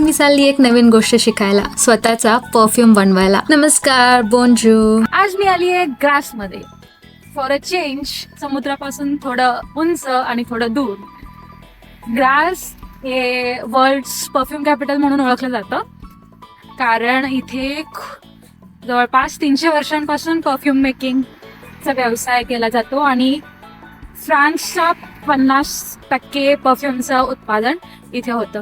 मी चालली एक नवीन गोष्ट शिकायला स्वतःचा परफ्यूम बनवायला. नमस्कार बोंजू आज मी आली आहे ग्रासमध्ये फॉर अ चेंज समुद्रापासून थोडं उंच आणि थोडं दूर. ग्रास हे वर्ल्ड परफ्यूम कॅपिटल म्हणून ओळखलं जातं. कारण इथे जवळपास तीनशे वर्षांपासून परफ्यूम मेकिंगचा व्यवसाय केला जातो आणि फ्रान्सचा पन्नास टक्के परफ्यूमचं उत्पादन इथे होतं.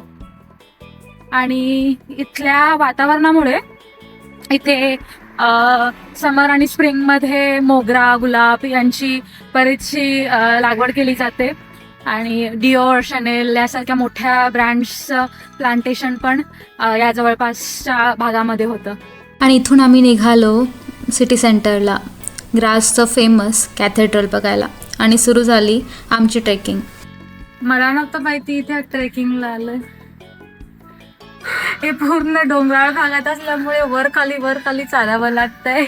आणि इथल्या वातावरणामुळे इथे समर आणि स्प्रिंगमध्ये मोगरा गुलाब यांची बरीचशी लागवड केली जाते. आणि डिओर शनेल यासारख्या मोठ्या ब्रँड्सचं प्लांटेशन पण या जवळपासच्या भागामध्ये होतं. आणि इथून आम्ही निघालो सिटी सेंटरला ग्रासचं फेमस कॅथेड्रल बघायला. आणि सुरू झाली आमची ट्रेकिंग मला नव्हतं माहिती इथे ट्रेकिंगला आलं हे पूर्ण डोंगराळ भागात असल्यामुळे वर खाली वर खाली चालावं लागतंय.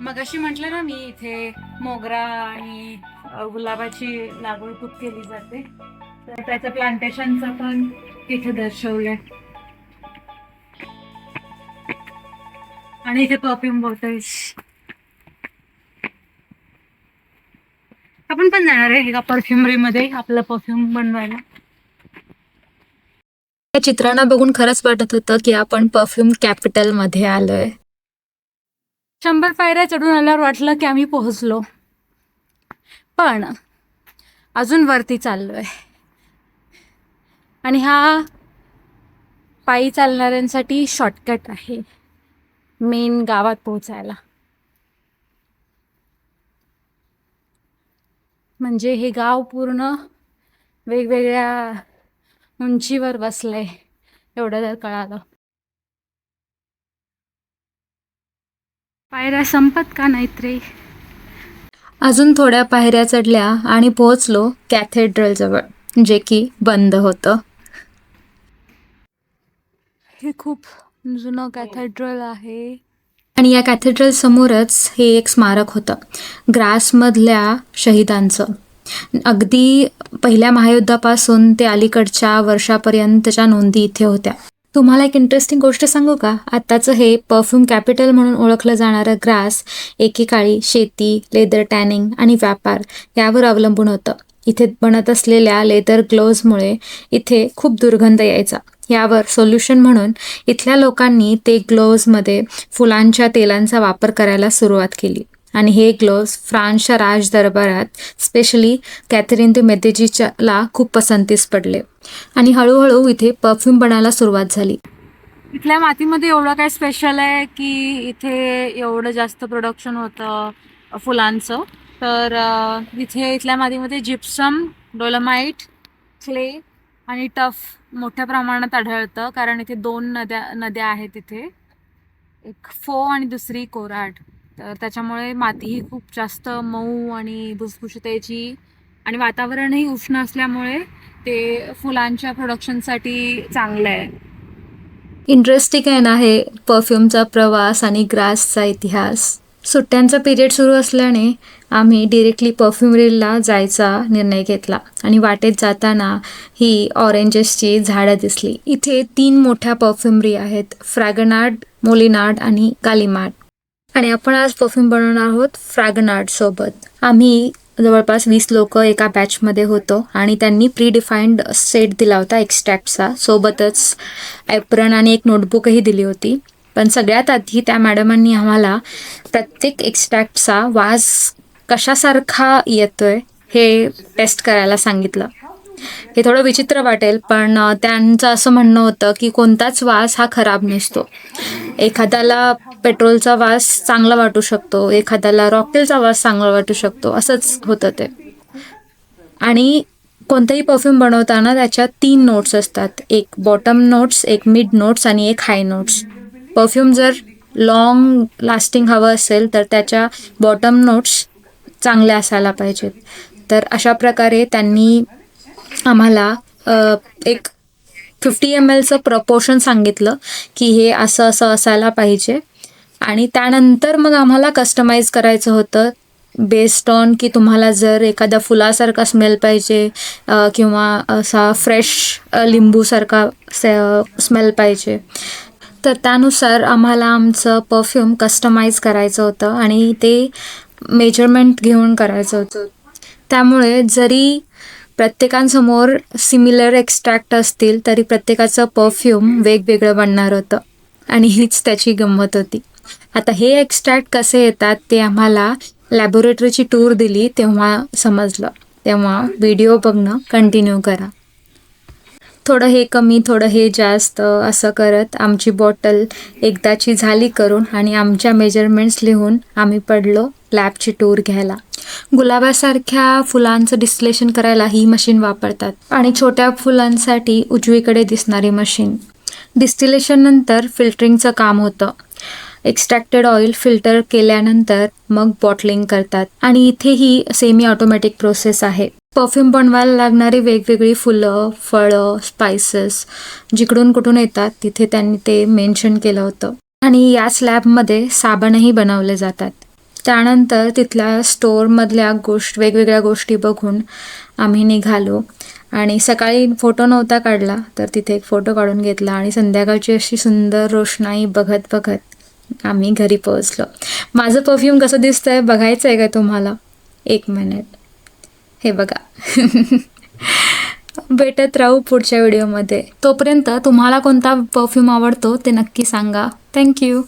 मग अशी म्हटलं ना मी इथे मोगरा आणि गुलाबाची लागवड खूप केली जाते. तर त्याचं प्लांटेशनचं पण इथे दर्शवलंय. आणि इथे परफ्यूम बॉटल्स आपण पण जाणार आहे एका परफ्युमरी मध्ये आपलं परफ्यूम बनवायला. त्या चित्रांना बघून खरंच वाटत होतं की आपण परफ्यूम कॅपिटलमध्ये आलोय. शंभर पायऱ्या चढून आल्यावर वाटलं की आम्ही पोहोचलो. पण अजून वरती चाललोय. आणि हा पायी चालणाऱ्यांसाठी शॉर्टकट आहे. मेन गावात पोहोचायला. म्हणजे हे गाव पूर्ण वेगवेगळ्या उंचीवर बसलंय एवढं जर कळालं. पायऱ्या संपत का नाहीत रे अजून थोड्या पायऱ्या चढल्या आणि पोहोचलो कॅथेड्रल जवळ जे की बंद होतं. हे खूप जुनं कॅथेड्रल आहे. आणि या कॅथेड्रल समोरच हे एक स्मारक होतं. ग्रासमधल्या शहीदांचं. अगदी पहिल्या महायुद्धापासून ते अलीकडच्या वर्षापर्यंतच्या नोंदी इथे होत्या. तुम्हाला एक इंटरेस्टिंग गोष्ट सांगू का? आत्ताचं हे परफ्यूम कॅपिटल म्हणून ओळखलं जाणारं ग्रास एकेकाळी शेती लेदर टॅनिंग आणि व्यापार यावर अवलंबून होतं. इथे बनत असलेल्या लेदर ग्लोव्जमुळे इथे खूप दुर्गंध यायचा. यावर सोल्युशन म्हणून इथल्या लोकांनी ते ग्लोव्जमध्ये फुलांच्या तेलांचा वापर करायला सुरुवात केली. आणि हे ग्लोव्ज फ्रान्सच्या राज दरबारात स्पेशली कॅथरीन de मेदेजीच्याला खूप पसंतीस पडले. आणि हळूहळू इथे परफ्यूम बनायला सुरुवात झाली. इथल्या मातीमध्ये एवढं काय स्पेशल आहे की इथे एवढं जास्त प्रोडक्शन होतं फुलांचं. तर इथे इथल्या मातीमध्ये जिप्सम डोलमाईट क्ले आणि टफ मोठ्या प्रमाणात आढळतं कारण इथे दोन नद्या नद्या आहेत इथे. एक फो आणि दुसरी कोराड. तर त्याच्यामुळे माती ही खूप जास्त मऊ आणि भुसभुशतेची आणि वातावरणही उष्ण असल्यामुळे ते फुलांच्या प्रोडक्शनसाठी चांगलं आहे इंटरेस्टिंग आहे ना हे परफ्यूमचा प्रवास आणि ग्रासचा इतिहास. सुट्ट्यांचा पिरियड सुरू असल्याने आम्ही डिरेक्टली परफ्युमरीला जायचा निर्णय घेतला. आणि वाटेत जाताना ही ऑरेंजेसची झाडं दिसली. इथे तीन मोठ्या परफ्युमरी आहेत फ्रॅगनार्ड मोलिनार्ड आणि कालिमार्ड आणि आपण आज परफ्यूम बनवणार आहोत फ्रॅगनार्ड सोबत. आम्ही जवळपास वीस लोक एका बॅचमध्ये होतो आणि त्यांनी प्री डिफाईंड सेट दिला होता एक्स्ट्रॅक्टचा सोबतच ॲप्रन आणि एक नोटबुकही दिली होती. पण सगळ्यात आधी त्या मॅडमांनी आम्हाला प्रत्येक एक्स्ट्रॅक्टचा वास कशासारखा येतोय हे टेस्ट करायला सांगितलं. हे थोडं विचित्र वाटेल पण त्यांचं असं म्हणणं होतं की कोणताच वास हा खराब नसतो. एखाद्याला पेट्रोलचा वास चांगला वाटू शकतो एखाद्याला रॉकेलचा वास चांगला वाटू शकतो असंच होतं ते. आणि कोणतंही परफ्यूम बनवताना त्याच्यात तीन नोट्स असतात. एक बॉटम नोट्स एक मिड नोट्स आणि एक हाय नोट्स. परफ्यूम जर लॉंग लास्टिंग हवं असेल तर त्याच्या बॉटम नोट्स चांगल्या असायला पाहिजेत. तर अशा प्रकारे त्यांनी आम्हाला एक फिफ्टी एम एलचं प्रपोर्शन सांगितलं की हे असं असं असायला पाहिजे. आणि त्यानंतर मग आम्हाला कस्टमाइज करायचं होतं बेस्ड ऑन की तुम्हाला जर एखाद्या फुलासारखा स्मेल पाहिजे किंवा असा फ्रेश लिंबूसारखा स्मेल पाहिजे. तर त्यानुसार आम्हाला आमचं परफ्यूम कस्टमाइज करायचं होतं आणि ते मेजरमेंट घेऊन करायचं होतं. त्यामुळे जरी प्रत्येकांसमोर सिमिलर एक्स्ट्रॅक्ट असतील तरी प्रत्येकाचं परफ्यूम वेगवेगळं बनणार होतं आणि हीच त्याची गंमत होती. आता हे एक्स्ट्रॅक्ट कसे येतात ते आम्हाला लॅबोरेटरीची टूर दिली तेव्हा समजलं. तेव्हा व्हिडिओ बघणं कंटिन्यू करा. थोडं हे कमी थोडं हे जास्त असं करत आमची बॉटल एकदाची झाली करून आणि आमच्या मेजरमेंट्स लिहून आम्ही पडलो लॅबची टूर घ्यायला. गुलाबासारख्या फुलांचं डिस्लेशन करायला ही मशीन वापरतात आणि छोट्या फुलांसाठी उजवीकडे दिसणारी मशीन डिस्टिलेशन नंतर फिल्टरिंगचं काम होतं. एक्स्ट्रॅक्टेड ऑइल फिल्टर केल्यानंतर मग बॉटलिंग करतात आणि इथे ही सेमी ऑटोमॅटिक प्रोसेस आहे. परफ्यूम बनवायला लागणारी वेगवेगळी फुलं फळं स्पायसेस जिकडून कुठून येतात तिथे त्यांनी ते मेन्शन केलं होतं. आणि याच लॅबमध्ये साबणही बनवले जातात. त्यानंतर तिथल्या स्टोअरमधल्या गोष्ट वेगवेगळ्या गोष्टी बघून आम्ही निघालो. आणि सकाळी फोटो नव्हता काढला तर तिथे एक फोटो काढून घेतला आणि संध्याकाळची अशी सुंदर रोषणाई बघत बघत आम्ही घरी पोहोचलो. माझं परफ्यूम कसं दिसतंय बघायचं आहे का तुम्हाला? एक मिनिट हे बघा. भेटत राहू पुढच्या व्हिडिओमध्ये तोपर्यंत तुम्हाला कोणता परफ्यूम आवडतो ते नक्की सांगा. थँक्यू